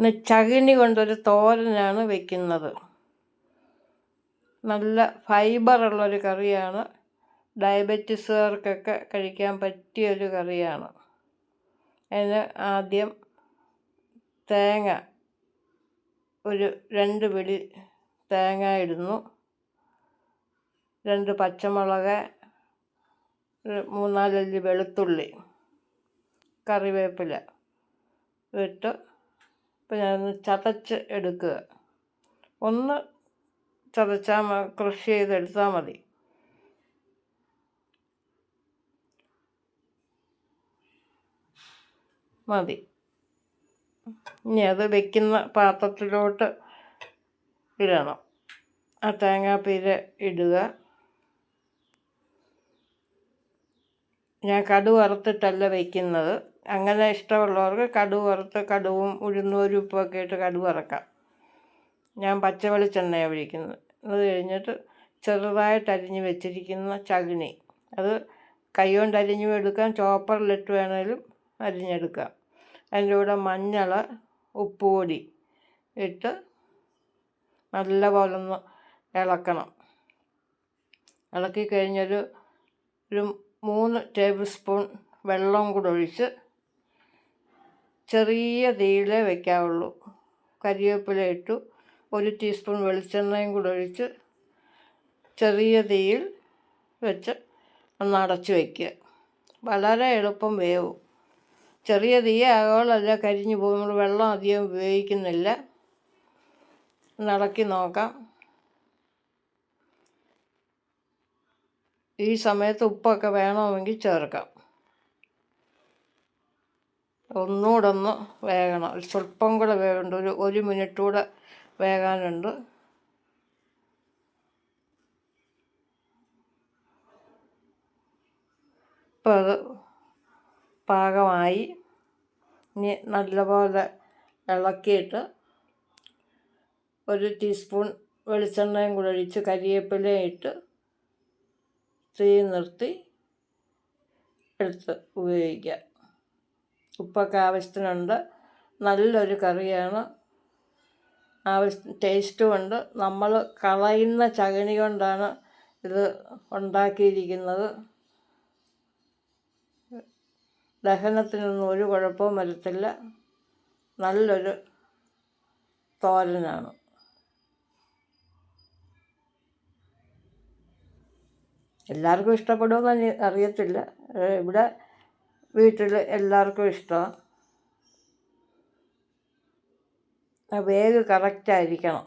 ഇന്ന് ചകിണി കൊണ്ടൊരു തോരനാണ് വെക്കുന്നത്. നല്ല ഫൈബറുള്ളൊരു കറിയാണ്. ഡയബറ്റീസുകാർക്കൊക്കെ കഴിക്കാൻ പറ്റിയൊരു കറിയാണ്. അതിന് ആദ്യം തേങ്ങ ഒരു രണ്ട് പിടി തേങ്ങ ഇടുന്നു. രണ്ട് പച്ചമുളക് മൂന്നാലല്ലി വെളുത്തുള്ളി കറിവേപ്പില ഇട്ട് ഇപ്പം ഞാനൊന്ന് ചതച്ച് എടുക്കുക. ഒന്ന് ചതച്ചാൽ ക്രഷ് ചെയ്തെടുത്താൽ മതി. മതി. ഇനി അത് വെക്കുന്ന പാത്രത്തിലോട്ട് ഇടണം. ആ തേങ്ങാപ്പീര ഇടുക. ഞാൻ കടു വറുത്തിട്ടല്ല വയ്ക്കുന്നത് അങ്ങനെ ഇഷ്ടമുള്ളവർക്ക് കടു വറുത്ത് കടുവും ഉഴുന്നൂരും ഉപ്പൊക്കെ ഇട്ട് കടു വറക്കാം. ഞാൻ പച്ച വെളിച്ചെണ്ണയാണ് ഒഴിക്കുന്നത് അത് കഴിഞ്ഞിട്ട് ചെറുതായിട്ട് അരിഞ്ഞ് വെച്ചിരിക്കുന്ന ചകിണി. അത് കൈകൊണ്ട് അരിഞ്ഞു അരിഞ്ഞും എടുക്കാം. ചോപ്പറിലിട്ട് വേണമെങ്കിലും അരിഞ്ഞെടുക്കാം. അതിന്റെ കൂടെ മഞ്ഞൾ ഉപ്പുപൊടി ഇട്ട് നല്ലപോലെ ഒന്ന് ഇളക്കണം. ഇളക്കി കഴിഞ്ഞൊരു ഒരു മൂന്ന് ടേബിൾ സ്പൂൺ വെള്ളം കൂടെ ഒഴിച്ച് ചെറിയ തീയിലേ വയ്ക്കാവുള്ളൂ കരിവേപ്പില ഇട്ടു ഒരു ടീസ്പൂൺ വെളിച്ചെണ്ണയും കൂടെ ഒഴിച്ച് ചെറിയ തീയിൽ വെച്ച് ഒന്ന് അടച്ച് വയ്ക്കുക വളരെ എളുപ്പം വേവും. ചെറിയ തീ ആകോളല്ല കരിഞ്ഞു പോകും. വെള്ളം അധികം ഉപയോഗിക്കുന്നില്ല. ഇളക്കി നോക്കാം. ഈ സമയത്ത് ഉപ്പൊക്കെ വേണമെങ്കിൽ ചേർക്കാം. ഒന്നുകൂടെ ഒന്ന് വേകണം. സ്വല്പം കൂടെ വേകണ്ട. ഒരു ഒരു മിനിറ്റ് കൂടെ വേകാനുണ്ട്. ഇപ്പം അത് പാകമായി. ഇനി നല്ലപോലെ ഇളക്കിയിട്ട് ഒരു ടീസ്പൂൺ വെളിച്ചെണ്ണയും കൂടെ ഒഴിച്ച് കരിയേപ്പിലയും ഇട്ട് തീ നിർത്തി എടുത്ത് ഉപയോഗിക്കുക ഉപ്പൊക്കെ ആവശ്യത്തിനുണ്ട്. നല്ലൊരു കറിയാണ്. ആവശ്യ ടേസ്റ്റും ഉണ്ട് നമ്മൾ കളയുന്ന ചകണി കൊണ്ടാണ് ഇത് ഉണ്ടാക്കിയിരിക്കുന്നത്. ദഹനത്തിനൊന്നും ഒരു കുഴപ്പവും വരത്തില്ല. നല്ലൊരു തോരനാണ്. എല്ലാവർക്കും ഇഷ്ടപ്പെടുമെന്ന് അറിയത്തില്ല. ഇവിടെ വീട്ടിൽ എല്ലാവർക്കും ഇഷ്ടമാണ് വേഗം കറക്റ്റായിരിക്കണം